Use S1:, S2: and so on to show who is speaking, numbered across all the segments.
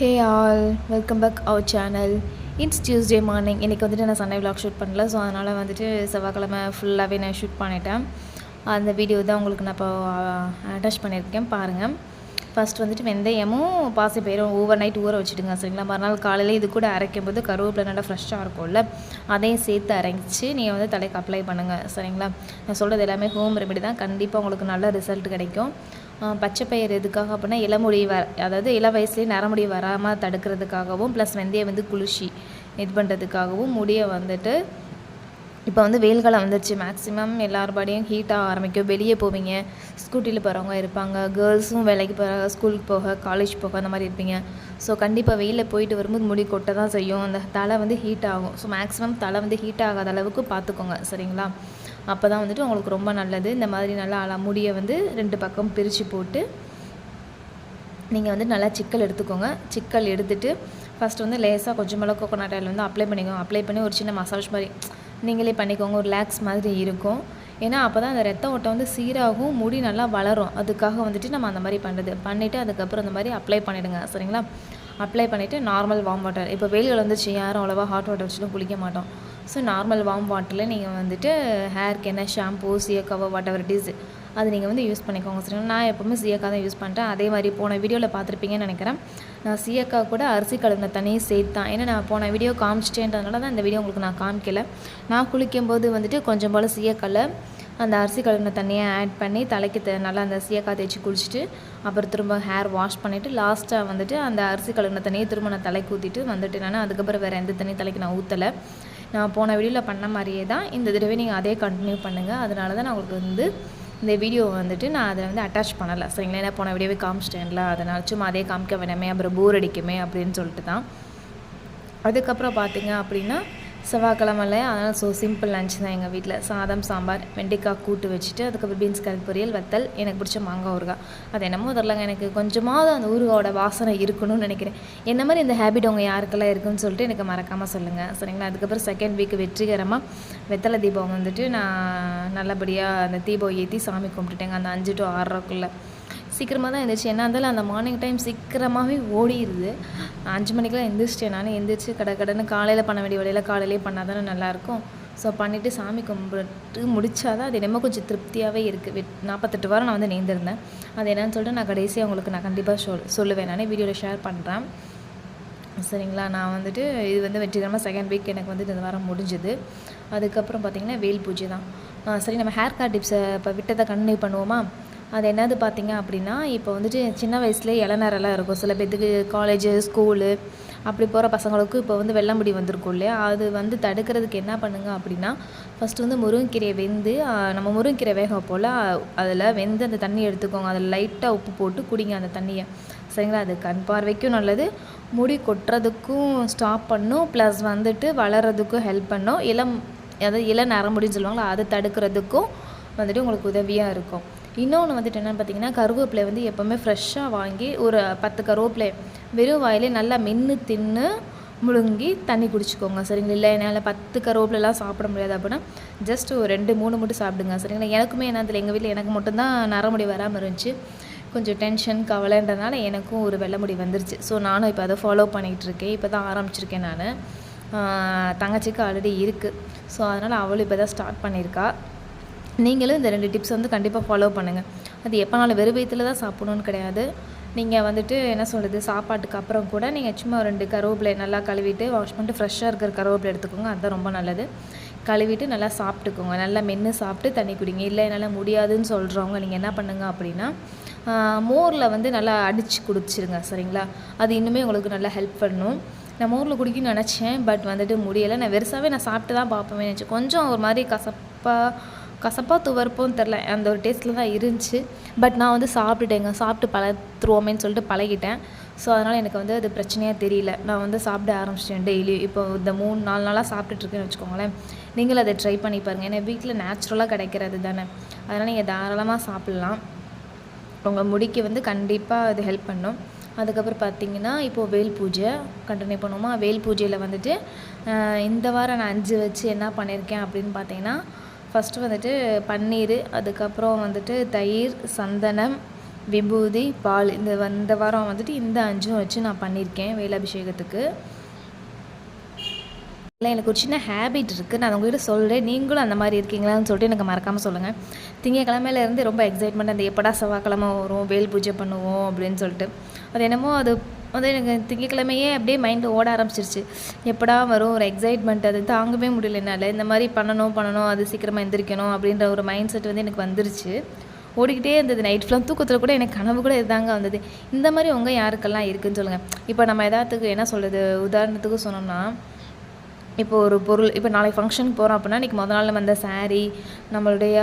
S1: Hey all welcome back our channel it's Tuesday morning இன்றைக்கி வந்துட்டு நான் சண்டே விலாக் ஷூட் பண்ணல. ஸோ அதனால் வந்துட்டு செவ்வாய்க்கிழமை ஃபுல்லாகவே நான் ஷூட் பண்ணிட்டேன். அந்த வீடியோ தான் உங்களுக்கு நான் இப்போ அட்டாச் பண்ணியிருக்கேன். பாருங்கள் ஃபஸ்ட் வந்துட்டு வெந்தயமும் பாசிப்பயிரும் ஓவர் நைட் ஊற வச்சுடுங்க சரிங்களா? மறுநாள் காலையில் இது கூட அரைக்கும் போது கருவேப்பிலை நல்லா ஃப்ரெஷ்ஷாக இருக்கும்ல? அதையும் சேர்த்து அரைச்சி நீங்கள் வந்து தலைக்கு அப்ளை பண்ணுங்கள் சரிங்களா? நான் சொல்கிறது எல்லாமே ஹோம் ரெமெடி தான். கண்டிப்பாக உங்களுக்கு நல்ல ரிசல்ட் கிடைக்கும். பச்சை பயிர் எதுக்காக அப்படின்னா இளமுடி வ அதாவது இள வயசுலேயே நரமுடி வராமல் தடுக்கிறதுக்காகவும் ப்ளஸ் வெந்தயம் வந்து குளிர்ச்சி இது பண்ணுறதுக்காகவும் முடியை வந்துட்டு இப்போ வந்து வெயில் காலம் வந்துருச்சு. மேக்ஸிமம் எல்லார் பாடியும் ஹீட்டாக ஆரம்பிக்கும். வெளியே போவீங்க. ஸ்கூட்டியில் போகிறவங்க இருப்பாங்க. கேர்ள்ஸும் வேலைக்கு போகிறாங்க ஸ்கூலுக்கு போக காலேஜ் போக அந்த மாதிரி இருப்பீங்க. ஸோ கண்டிப்பாக வெயிலில் போயிட்டு வரும்போது முடி கொட்ட தான் செய்யும். அந்த தலை வந்து ஹீட் ஆகும். ஸோ மேக்ஸிமம் தலை வந்து ஹீட் ஆகாத அளவுக்கு பார்த்துக்கோங்க சரிங்களா? அப்போ தான் வந்துட்டு உங்களுக்கு ரொம்ப நல்லது. இந்த மாதிரி நல்லா அழ முடியை வந்து ரெண்டு பக்கம் பிரித்து போட்டு நீங்கள் வந்து நல்லா சிக்கல் எடுத்துக்கோங்க. சிக்கல் எடுத்துட்டு ஃபஸ்ட்டு வந்து லேசாக கொஞ்சமாக கோகோனட் ஆயில் வந்து அப்ளை பண்ணிக்கோங்க. அப்ளை பண்ணி ஒரு சின்ன மசாஜ் மாதிரி நீங்களே பண்ணிக்கோங்க. ஒரு ரிலாக்ஸ் மாதிரி இருக்கும். ஏன்னா அப்போ தான் அந்த ரத்த ஓட்டம் வந்து சீராகும் முடி நல்லா வளரும். அதுக்காக வந்துட்டு நம்ம அந்த மாதிரி பண்ணுறது பண்ணிவிட்டு அதுக்கப்புறம் அந்த மாதிரி அப்ளை பண்ணிவிடுங்க சரிங்களா? அப்ளை பண்ணிவிட்டு நார்மல் வார்ம் வாட்டர் இப்போ வெயில் வந்துச்சு. யாரும் அவ்வளோவா ஹாட் வாட்டர் வச்சுட்டும் குளிக்க மாட்டோம். ஸோ நார்மல் வார்ம் வாட்டரில் நீங்கள் வந்துட்டு ஹேருக்கு என்ன ஷாம்பூ சியக்காவோ வாட் எவர் இட் இஸ் அது நீங்கள் வந்து யூஸ் பண்ணிக்கோங்க. சரிங்களா? நான் எப்போவுமே சீயக்கா தான் யூஸ் பண்ணிட்டேன் அதே மாதிரி போன வீடியோவில் பார்த்துருப்பீங்கன்னு நினைக்கிறேன். நான் சீயக்கா கூட அரிசி கழுவின தண்ணியும் சேர்த்து தான் ஏன்னா நான் போன வீடியோ காமிச்சிட்டேன்றதுனால தான் இந்த வீடியோ உங்களுக்கு நான் காமிக்கல. நான் குளிக்கும்போது வந்துட்டு கொஞ்சம் போல் சீயக்காவில் அந்த அரிசி கழுவின தண்ணியை ஆட் பண்ணி தலைக்கு த நல்லா அந்த சீயக்காய் தேய்ச்சி குளிச்சுட்டு அப்புறம் திரும்ப ஹேர் வாஷ் பண்ணிவிட்டு லாஸ்ட்டாக வந்துட்டு அந்த அரிசி கழுவின தண்ணியை திரும்ப நான் தலைக்கு ஊற்றிட்டு வந்துட்டு நான் அதுக்கப்புறம் வேறு எந்த தண்ணி தலைக்கு நான் ஊற்றலை நான் போன வீடியோவில் பண்ண மாதிரியே தான் இந்த தடவை நீங்கள் அதே கண்டினியூ பண்ணுங்கள் அதனால தான் நான் உங்களுக்கு வந்து இந்த வீடியோ வந்துட்டு நான் அதை வந்து அட்டாச் பண்ணலை. சரிங்களா? ஏன்னா போன வீடியோவே காமிச்சிட்டேன்ல. அதனால் சும்மா அதே காமிக்க வேணாமே அப்புறம் போர் அடிக்குமே அப்படின்னு சொல்லிட்டு தான் அதுக்கப்புறம் பார்த்தீங்க அப்படின்னா செவ்வாய்க்கிழமைல அதனால் ஸோ சிம்பிள் லஞ்ச் தான் எங்கள் வீட்டில் சாதம் சாம்பார் வெண்டைக்காய் கூட்டு வச்சுட்டு அதுக்கப்புறம் பீன்ஸ் கறி பொரியல் வத்தல் எனக்கு பிடிச்ச மாங்காய் ஊறுகாய். அது என்னமோ தெரிலங்க எனக்கு கொஞ்சமாவது அந்த ஊறுகாவோட வாசனை இருக்கணும்னு நினைக்கிறேன். என்ன மாதிரி இந்த ஹேபிட் உங்கள் யாருக்கெல்லாம் இருக்குன்னு சொல்லிட்டு எனக்கு மறக்காமல் சொல்லுங்கள் சரிங்களா? அதுக்கப்புறம் செகண்ட் வீக் வெற்றிகரமாக வெத்தலை தீபம் வந்துட்டு நான் நல்லபடியாக அந்த தீபம் ஏற்றி சாமி கும்பிட்டுட்டேங்க அந்த அஞ்சு டு ஆறரைக்குள்ளே. சீக்கிரமாக தான் இருந்துச்சு என்ன இருந்தாலும் அந்த மார்னிங் டைம் சீக்கிரமாகவே ஓடிடுது அஞ்சு மணிக்கெலாம் எந்திரிச்சிட்டேன் நான். எந்திரிச்சு கடை கடைன்னு காலையில் பண்ண வேண்டிய வேலையில் காலையிலே பண்ணால் தானே நல்லாயிருக்கும். ஸோ பண்ணிவிட்டு சாமி கும்பிட்டு முடிச்சாதான் அது என்னமோ கொஞ்சம் திருப்தியாகவே இருக்குது வெட் நாற்பத்தெட்டு வாரம் நான் வந்து நேர்ந்திருந்தேன். அது என்னன்னு சொல்லிட்டு நான் கடைசியாக உங்களுக்கு நான் கண்டிப்பாக சொல் சொல்லுவேன். நானே வீடியோவில் ஷேர் பண்ணுறேன் சரிங்களா? நான் வந்துட்டு இது வந்து வெற்றிகரமாக செகண்ட் வீக் எனக்கு வந்து இந்த வாரம் முடிஞ்சுது. அதுக்கப்புறம் பார்த்திங்கன்னா வேல் பூஜை தான். சரி நம்ம ஹேர் கட் டிப்ஸை இப்போ விட்டதை கண்டினியூ பண்ணுவோமா? அது என்னது பார்த்தீங்க அப்படின்னா இப்போ வந்துட்டு சின்ன வயசுலேயே இளநரெல்லாம் இருக்கும். சில பேர்த்துக்கு காலேஜு ஸ்கூலு அப்படி போகிற பசங்களுக்கு இப்போ வந்து வெள்ளை முடி வந்திருக்கும் இல்லையா? அது வந்து தடுக்கிறதுக்கு என்ன பண்ணுங்க அப்படின்னா ஃபஸ்ட்டு வந்து முருங்கைக்கீரையை வெந்து நம்ம முருங்கைக்கீரை வேக போல் அதில் வெந்து அந்த தண்ணி எடுத்துக்கோங்க. அதில் லைட்டாக உப்பு போட்டு குடிங்க அந்த தண்ணியை. சரிங்களா? அது கண் பார்வைக்கும் நல்லது. முடி கொட்டுறதுக்கும் ஸ்டாப் பண்ணும். ப்ளஸ் வந்துட்டு வளர்கிறதுக்கும் ஹெல்ப் பண்ணும். இளம் அதாவது இள நரமுடின்னு சொல்லுவாங்களா அதை தடுக்கிறதுக்கும் வந்துட்டு உங்களுக்கு உதவியாக இருக்கும். இன்னொன்று வந்துட்டு என்னென்னு பார்த்தீங்கன்னா கருவேப்பிலை வந்து எப்போவுமே ஃப்ரெஷ்ஷாக வாங்கி ஒரு பத்து கருவேப்பிலை வெறும் வாயிலே நல்லா மென்று தின்னு முழுங்கி தண்ணி குடிச்சிக்கோங்க. சரிங்களா? இல்லை என்னால் பத்து கருவேப்பிலலாம் சாப்பிட முடியாது அப்படின்னா ஜஸ்ட் ஒரு ரெண்டு மூணு மட்டும் சாப்பிடுங்க. சரிங்களா? எனக்குமே என்ன தெரியல எங்கள் வீட்டில் எனக்கு மட்டும்தான் நரமுடி வராமல் இருந்துச்சு. கொஞ்சம் டென்ஷன் கவலைன்றதுனால எனக்கும் ஒரு வெள்ளை முடி வந்துருச்சு. ஸோ நானும் இப்போ அதை ஃபாலோ பண்ணிகிட்டு இருக்கேன். இப்போ தான் ஆரம்பிச்சிருக்கேன் நான். தங்கச்சிக்கு ஆல்ரெடி இருக்குது ஸோ அதனால் அவளும் இப்போ தான் ஸ்டார்ட் பண்ணியிருக்கா நீங்களும் இந்த ரெண்டு டிப்ஸ் வந்து கண்டிப்பாக ஃபாலோ பண்ணுங்கள் அது எப்போனாலும் வெறும் வயிற்றுல தான் சாப்பிடணும்னு கிடையாது. நீங்கள் வந்துட்டு என்ன சொல்கிறது சாப்பாட்டுக்கு அப்புறம் கூட நீங்கள் சும்மா ரெண்டு கருவேப்பிலை நல்லா கழுவிட்டு வாஷ் பண்ணிட்டு ஃப்ரெஷ்ஷாக இருக்கிற கருவேப்பிலை எடுத்துக்கோங்க. அதுதான் ரொம்ப நல்லது. கழுவிட்டு நல்லா சாப்பிட்டுக்கோங்க. நல்லா மென்று சாப்பிட்டு தண்ணி குடிங்க. இல்லை என்னால் முடியாதுன்னு சொல்கிறவங்க நீங்கள் என்ன பண்ணுங்க அப்படின்னா மோரில் வந்து நல்லா அடித்து குடிச்சிருங்க. சரிங்களா? அது இன்னுமே உங்களுக்கு நல்லா ஹெல்ப் பண்ணும். நான் மோரில் குடிக்கணும்னு நினச்சேன். பட் வந்துட்டு முடியலை. நான் வெறுசாகவே நான் சாப்பிட்டு தான் பார்ப்பேன் நினச்சேன். கொஞ்சம் ஒரு மாதிரி கசப்பாக கசப்பாக துவர்ப்போன்னு தெரில அந்த ஒரு டேஸ்ட்டில் தான் இருந்துச்சு. பட் நான் வந்து சாப்பிட்டுட்டேங்க. சாப்பிட்டு பழத்துருவோமேன்னு சொல்லிட்டு பழகிட்டேன். ஸோ அதனால் எனக்கு வந்து அது பிரச்சனையாக தெரியல. நான் வந்து சாப்பிட ஆரம்பிச்சிட்டேன் டெய்லி இப்போ இந்த மூணு நாலு நாளாக சாப்பிட்டுட்ருக்கேன்னு வச்சுக்கோங்களேன். நீங்களும் அதை ட்ரை பண்ணி பாருங்கள் ஏன்னா வீட்டில் நேச்சுரலாக கிடைக்கிறது தானே. அதனால் நீங்கள் தாராளமாக சாப்பிட்லாம். உங்கள் முடிக்கு வந்து கண்டிப்பாக அது ஹெல்ப் பண்ணும். அதுக்கப்புறம் பார்த்தீங்கன்னா இப்போது வேல் பூஜை கண்டினியூ பண்ணுவோமா? வேல் பூஜையில் வந்துட்டு இந்த வாரம் நான் அஞ்சு வச்சு என்ன பண்ணியிருக்கேன் அப்படின்னு பார்த்தீங்கன்னா ஃபஸ்ட்டு வந்துட்டு பன்னீர் அதுக்கப்புறம் வந்துட்டு தயிர் சந்தனம் விபூதி பால். இந்த இந்த வாரம் வந்துட்டு இந்த அஞ்சும் வச்சு நான் பண்ணியிருக்கேன் வேலாபிஷேகத்துக்கு. இல்லை எனக்கு ஒரு சின்ன ஹேபிட் இருக்குது நான் உங்கள்கிட்ட சொல்கிறேன் நீங்களும் அந்த மாதிரி இருக்கீங்களான்னு சொல்லிட்டு எனக்கு மறக்காமல் சொல்லுங்கள் திங்கக்கிழமையிலேருந்து ரொம்ப எக்ஸைட்மெண்ட் அந்த எப்படா செவ்வாய்க்கிழமை வரும் வேல் பூஜை பண்ணுவோம் அப்படின்னு சொல்லிட்டு. அது என்னமோ அது வந்து எனக்கு திங்கக்கிழமையே அப்படியே மைண்டு ஓட ஆரம்பிச்சிருச்சு. எப்படா வரும்? ஒரு எக்ஸைட்மெண்ட் அது தாங்கவே முடியல என்னால். இந்த மாதிரி பண்ணணும் பண்ணணும் அது சீக்கிரமாக எந்திரிக்கணும் அப்படின்ற ஒரு மைண்ட் செட் வந்து எனக்கு வந்துருச்சு. ஓடிக்கிட்டே இருந்தது. நைட் ஃபுல்லாக தூக்கத்தில் கூட எனக்கு கனவு கூட இதுதாங்க வந்தது. இந்த மாதிரி உங்கள் யாருக்கெல்லாம் இருக்குதுன்னு சொல்லுங்கள் இப்போ நம்ம எதாத்துக்கு என்ன சொல்கிறது உதாரணத்துக்கு சொன்னோம்னா இப்போ ஒரு பொருள் இப்போ நாளைக்கு ஃபங்க்ஷனுக்கு போகிறோம் அப்படின்னா இன்றைக்கி முதல் நாள் வந்த சாரீ நம்மளுடைய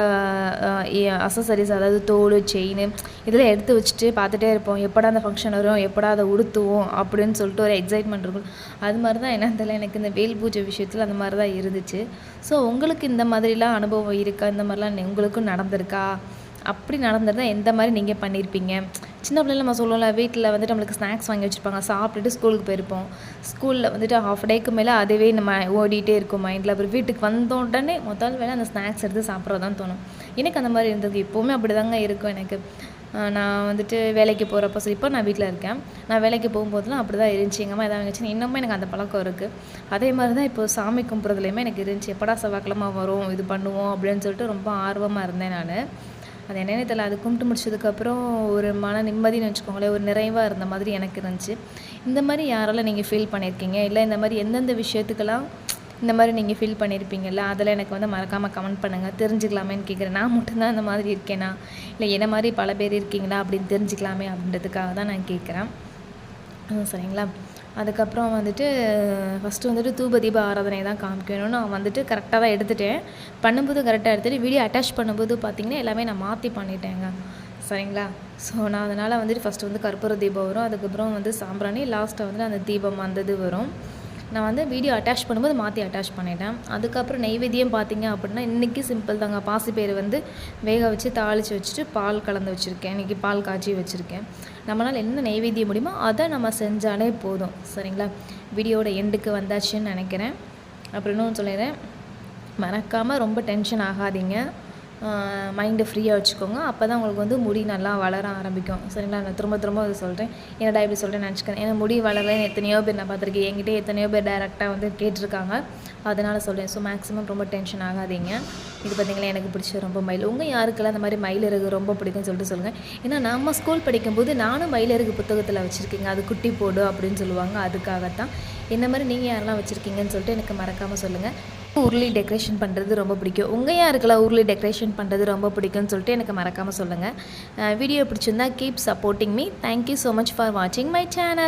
S1: அசசரிஸ் அதாவது தோல் செயின் இதெல்லாம் எடுத்து வச்சுட்டு பார்த்துட்டே இருப்போம். எப்படா அந்த ஃபங்க்ஷன் வரும்? எப்படா அதை உடுத்துவோம்? அப்படின்னு சொல்லிட்டு ஒரு எக்ஸைட்மெண்ட் இருக்கும். அது மாதிரி தான் என்ன தெரியல எனக்கு இந்த வேல் பூஜை விஷயத்தில் அந்த மாதிரி தான் இருந்துச்சு. ஸோ உங்களுக்கு இந்த மாதிரிலாம் அனுபவம் இருக்கா? இந்த மாதிரிலாம் உங்களுக்கும் நடந்திருக்கா? அப்படி நடந்திருந்தால் எந்த மாதிரி நீங்கள் பண்ணியிருப்பீங்க சின்ன பிள்ளைல நம்ம சொல்லுவோம்ல வீட்டில் வந்துட்டு நம்மளுக்கு ஸ்நாக்ஸ் வாங்கி வச்சுருப்பாங்க. சாப்பிட்டுட்டு ஸ்கூலுக்கு போயிருப்போம். ஸ்கூலில் வந்துட்டு ஹாஃப் டேக்கு மேலே அதுவே நம்ம ஓடிட்டே இருக்கும் மைண்டில் அப்புறம் வீட்டுக்கு வந்த உடனே முதல் வேலை அந்த ஸ்நாக்ஸ் எடுத்து சாப்பிட்றதான் தோணும். எனக்கு அந்த மாதிரி இருந்தது. எப்போவுமே அப்படி தாங்க இருக்கும் எனக்கு. நான் வந்துட்டு வேலைக்கு போகிறப்ப சரி இப்போ நான் வீட்டில் இருக்கேன். நான் வேலைக்கு போகும்போதெல்லாம் அப்படி தான் இருந்துச்சு. எங்கள் அம்மா எதாவது இருந்துச்சு இன்னமும் எனக்கு அந்த பழக்கம் இருக்குது அதே மாதிரி தான் இப்போ சாமி கும்பிட்றதுலையுமே எனக்கு இருந்துச்சு. எப்படா செவ்வாய்க்கிழமை வரும் இது பண்ணுவோம் அப்படின்னு சொல்லிட்டு ரொம்ப ஆர்வமாக இருந்தேன் நான். அது என்னென்னு தெரியல அது கும்பிட்டு முடிச்சதுக்கப்புறம் ஒரு மன நிம்மதினு வச்சுக்கோங்களேன் ஒரு நிறைவாக இருந்த மாதிரி எனக்கு இருந்துச்சு. இந்த மாதிரி யாரெல்லாம் நீங்கள் ஃபீல் பண்ணியிருக்கீங்க இல்லை இந்த மாதிரி எந்தெந்த விஷயத்துக்கெல்லாம் இந்த மாதிரி நீங்கள் ஃபீல் பண்ணியிருப்பீங்கல்ல அதில் எனக்கு வந்து மறக்காமல் கமெண்ட் பண்ணுங்கள் தெரிஞ்சுக்கலாமேன்னு கேட்குறேன் நான் மட்டும்தான் இந்த மாதிரி இருக்கேனா? இல்லை என்ன மாதிரி பல பேர் இருக்கீங்களா? அப்படின்னு தெரிஞ்சுக்கலாமே அப்படின்றதுக்காக தான் நான் கேட்குறேன் சரிங்களா? அதுக்கப்புறம் வந்துட்டு ஃபஸ்ட்டு வந்துட்டு தூப தீப ஆராதனை தான் காமிக்கணும்னு நான் வந்துட்டு கரெக்டாக தான் எடுத்துட்டேன். பண்ணும்போது கரெக்டாக எடுத்துகிட்டு வீடியோ அட்டாச் பண்ணும்போது பார்த்திங்கன்னா எல்லாமே நான் மாற்றி பண்ணிட்டேங்க. சரிங்களா? ஸோ நான் அதனால் வந்துட்டு ஃபஸ்ட்டு வந்து கற்பூர தீபம் வரும். அதுக்கப்புறம் வந்து சாம்பிராணி லாஸ்ட்டாக வந்துட்டு அந்த தீபம் அந்த இது வரும். நான் வந்து வீடியோ அட்டாச் பண்ணும்போது மாற்றி அட்டாச் பண்ணிட்டேன். அதுக்கப்புறம் நெய்வேத்தியம் பார்த்தீங்க அப்படின்னா இன்றைக்கி சிம்பிள் தாங்க. பாசிப்பயிறு வந்து வேக வச்சு தாளித்து வச்சுட்டு பால் கலந்து வச்சுருக்கேன். இன்றைக்கி பால் காய்ச்சி வச்சுருக்கேன். நம்மளால் என்ன நைவேத்தியம் முடியுமோ அதை நம்ம செஞ்சாலே போதும். சரிங்களா? வீடியோட எண்டுக்கு வந்தாச்சுன்னு நினைக்கிறேன். அப்புறம் இன்னொன்று சொல்லிடுறேன். மறக்காமல் ரொம்ப டென்ஷன் ஆகாதீங்க. மைண்டை ஃப்ரீயாக வச்சுக்கோங்க. அப்போ தான் உங்களுக்கு வந்து முடி நல்லா வளர ஆரம்பிக்கும். சரிங்களா? நான் திரும்ப திரும்ப அதை சொல்கிறேன் என்னடா இப்படி சொல்கிறேன் நினச்சிக்கிறேன் ஏன்னா முடி வளரலன்னு எத்தனையோ பேர் நான் பார்த்துருக்கேன். என்கிட்ட எத்தனையோ பேர் டேரெக்டாக வந்து கேட்டிருக்காங்க. அதனால் சொல்கிறேன் ஸோ மேக்ஸிமம் ரொம்ப டென்ஷன் ஆகாதீங்க. இது பார்த்திங்களா எனக்கு பிடிச்ச ரொம்ப மயில். உங்கள் யாருக்கெல்லாம் அந்த மாதிரி மயில் ரொம்ப பிடிக்கும்னு சொல்லிட்டு சொல்லுங்கள் ஏன்னா நம்ம ஸ்கூல் படிக்கும்போது நானும் மயிலிறகு புத்தகத்தில் வச்சுருக்கீங்க. அது குட்டி போடு அப்படின்னு சொல்லுவாங்க. அதுக்காகத்தான். என்ன மாதிரி நீங்கள் யாரெல்லாம் வச்சுருக்கீங்கன்னு சொல்லிட்டு எனக்கு மறக்காமல் சொல்லுங்கள் உருளி டெக்கரேஷன் பண்ணுறது ரொம்ப பிடிக்கும். உங்கள் யாருக்கெல்லாம் உருளி டெக்கரேஷன் பண்ணுறது ரொம்ப பிடிக்கும்னு சொல்லிட்டு எனக்கு மறக்காமல் சொல்லுங்கள் வீடியோ பிடிச்சிருந்தா keep supporting me thank you so much for வாட்சிங் மை சேனல்